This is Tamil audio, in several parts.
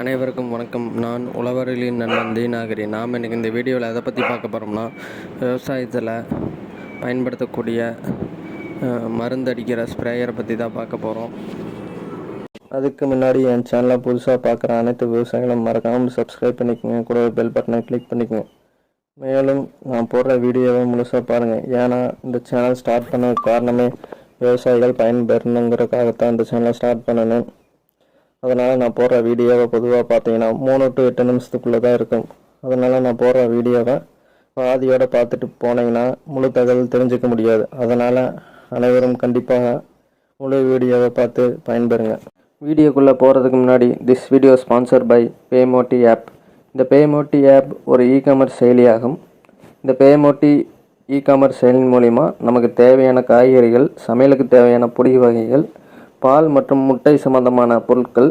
அனைவருக்கும் வணக்கம். நான் உழவர்களின் நண்பன் தீனாகரி. நாம் இன்றைக்கி இந்த வீடியோவில் எதை பற்றி பார்க்க போகிறோம்னா விவசாயத்தில் பயன்படுத்தக்கூடிய மருந்தடிக்கிற ஸ்ப்ரேயரை பற்றி தான் பார்க்க போகிறோம் அதுக்கு முன்னாடி என் சேனலை புதுசாக பார்க்குற அனைத்து விவசாயிகளும் மறக்காமல் சப்ஸ்கிரைப் பண்ணிக்கோங்க. கூட பெல் பட்டனை கிளிக் பண்ணிக்கோங்க. மேலும் நான் போடுற வீடியோவை முழுசாக பாருங்கள் ஏன்னா இந்த சேனல் ஸ்டார்ட் பண்ண காரணமே விவசாயிகள் பயன்பெறணுங்கிறதுக்காகத்தான் இந்த சேனலை ஸ்டார்ட் பண்ணணும். அதனால் நான் போடுற வீடியோவை பொதுவாக பார்த்தீங்கன்னா மூணு டு எட்டு நிமிஷத்துக்குள்ளே தான் இருக்கும். அதனால் நான் போடுற வீடியோவை பாதியோடு பார்த்துட்டு போனீங்கன்னா முழு தகவல் தெரிஞ்சுக்க முடியாது. அதனால் அனைவரும் கண்டிப்பாக முழு வீடியோவை பார்த்து பயன்பெறுங்க. வீடியோக்குள்ளே போகிறதுக்கு முன்னாடி this video sponsor by Paymoti app இந்த பேமோட்டி ஆப் ஒரு இ காமர்ஸ் செயலியாகும். இந்த பேமோட்டி இ காமர்ஸ் செயலின் மூலிமா நமக்கு தேவையான காய்கறிகள் சமையலுக்கு தேவையான பொடி வகைகள் பால் மற்றும் முட்டை சம்பந்தமான பொருட்கள்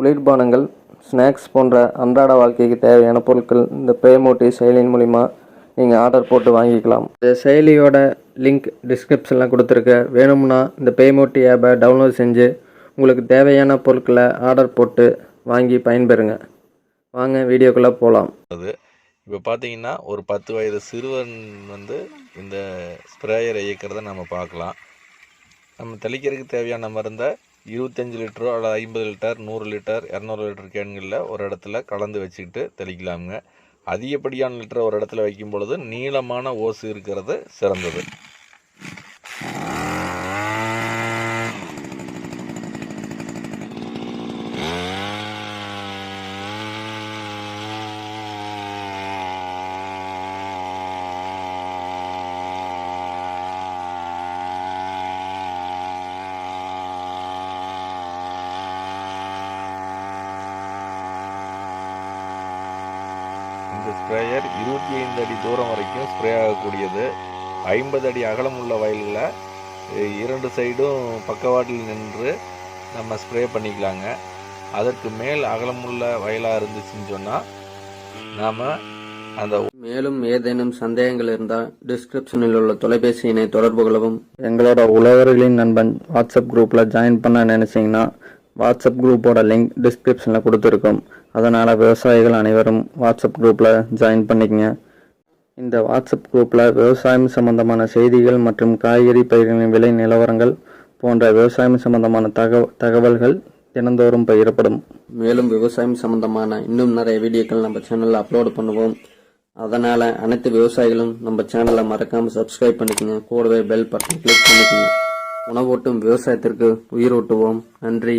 குளிர்பானங்கள் ஸ்நாக்ஸ் போன்ற அன்றாட வாழ்க்கைக்கு தேவையான பொருட்கள் இந்த பேமோட்டி செயலியின் மூலிமா நீங்கள் ஆர்டர் போட்டு வாங்கிக்கலாம். இந்த செயலியோட லிங்க் டிஸ்கிரிப்ஷனில் கொடுத்துருக்க. வேணும்னா இந்த பேமோட்டி ஆப்பை டவுன்லோட் செஞ்சு உங்களுக்கு தேவையான பொருட்களை ஆர்டர் போட்டு வாங்கி பயன்பெறுங்க. வாங்க வீடியோக்குள்ளே போகலாம் அது இப்போ பார்த்தீங்கன்னா ஒரு பத்து வயது சிறுவன் வந்து இந்த ஸ்ப்ரேயரை இயக்கிறத நம்ம பார்க்கலாம் நம்ம தெளிக்கிறதுக்கு தேவையான மருந்தை இருபத்தஞ்சி லிட்டரோ அல்லது ஐம்பது லிட்டர் நூறு லிட்டர் இரநூறு லிட்டர் கேன்களில் ஒரு இடத்துல கலந்து வச்சுக்கிட்டு தெளிக்கலாமுங்க. அதிகப்படியான லிட்டர் ஒரு இடத்துல வைக்கும் பொழுது நீளமான ஓசு இருக்கிறது சிறந்தது. இந்த ஸ்ப்ரேயர் இருபத்தி ஐந்து அடி தூரம் வரைக்கும் ஸ்ப்ரே ஆகக்கூடியது. ஐம்பது அடி அகலம் உள்ள வயலில் இரண்டு சைடும் பக்கவாட்டில் நின்று நம்ம ஸ்ப்ரே பண்ணிக்கலாங்க. அதற்கு மேல் அகலமுள்ள வயலாக இருந்துச்சுன்னு சொன்னால் நாம் அந்த மேலும் ஏதேனும் சந்தேகங்கள் இருந்தால் டிஸ்கிரிப்ஷனில் உள்ள தொலைபேசி எண்ணை தொடர்பு கொள்ளவும். எங்களோட உழவர்களின் நண்பன் வாட்ஸ்அப் குரூப்பில் ஜாயின் பண்ண நினைச்சீங்கன்னா வாட்ஸ்அப் குரூப்போட லிங்க் டிஸ்கிரிப்ஷனில் கொடுத்துருக்கோம். அதனால் விவசாயிகள் அனைவரும் வாட்ஸ்அப் குரூப்பில் ஜாயின் பண்ணிக்கங்க. இந்த வாட்ஸ்அப் குரூப்பில் விவசாயம் சம்பந்தமான செய்திகள் மற்றும் காய்கறி பயிர்களின் விலை நிலவரங்கள் போன்ற விவசாயம் சம்பந்தமான தகவ தகவல்கள் தினந்தோறும் பகிரப்படும். மேலும் விவசாயம் சம்பந்தமான இன்னும் நிறைய வீடியோக்கள் நம்ம சேனலில் அப்லோட் பண்ணுவோம். அதனால் அனைத்து விவசாயிகளும் நம்ம சேனலை மறக்காமல் சப்ஸ்கிரைப் பண்ணிக்கோங்க. கூடவே பெல் பட்டன் கிளிக் பண்ணிக்கோங்க. உணவூட்டும் விவசாயத்திற்கு உயிரூட்டுவோம். நன்றி.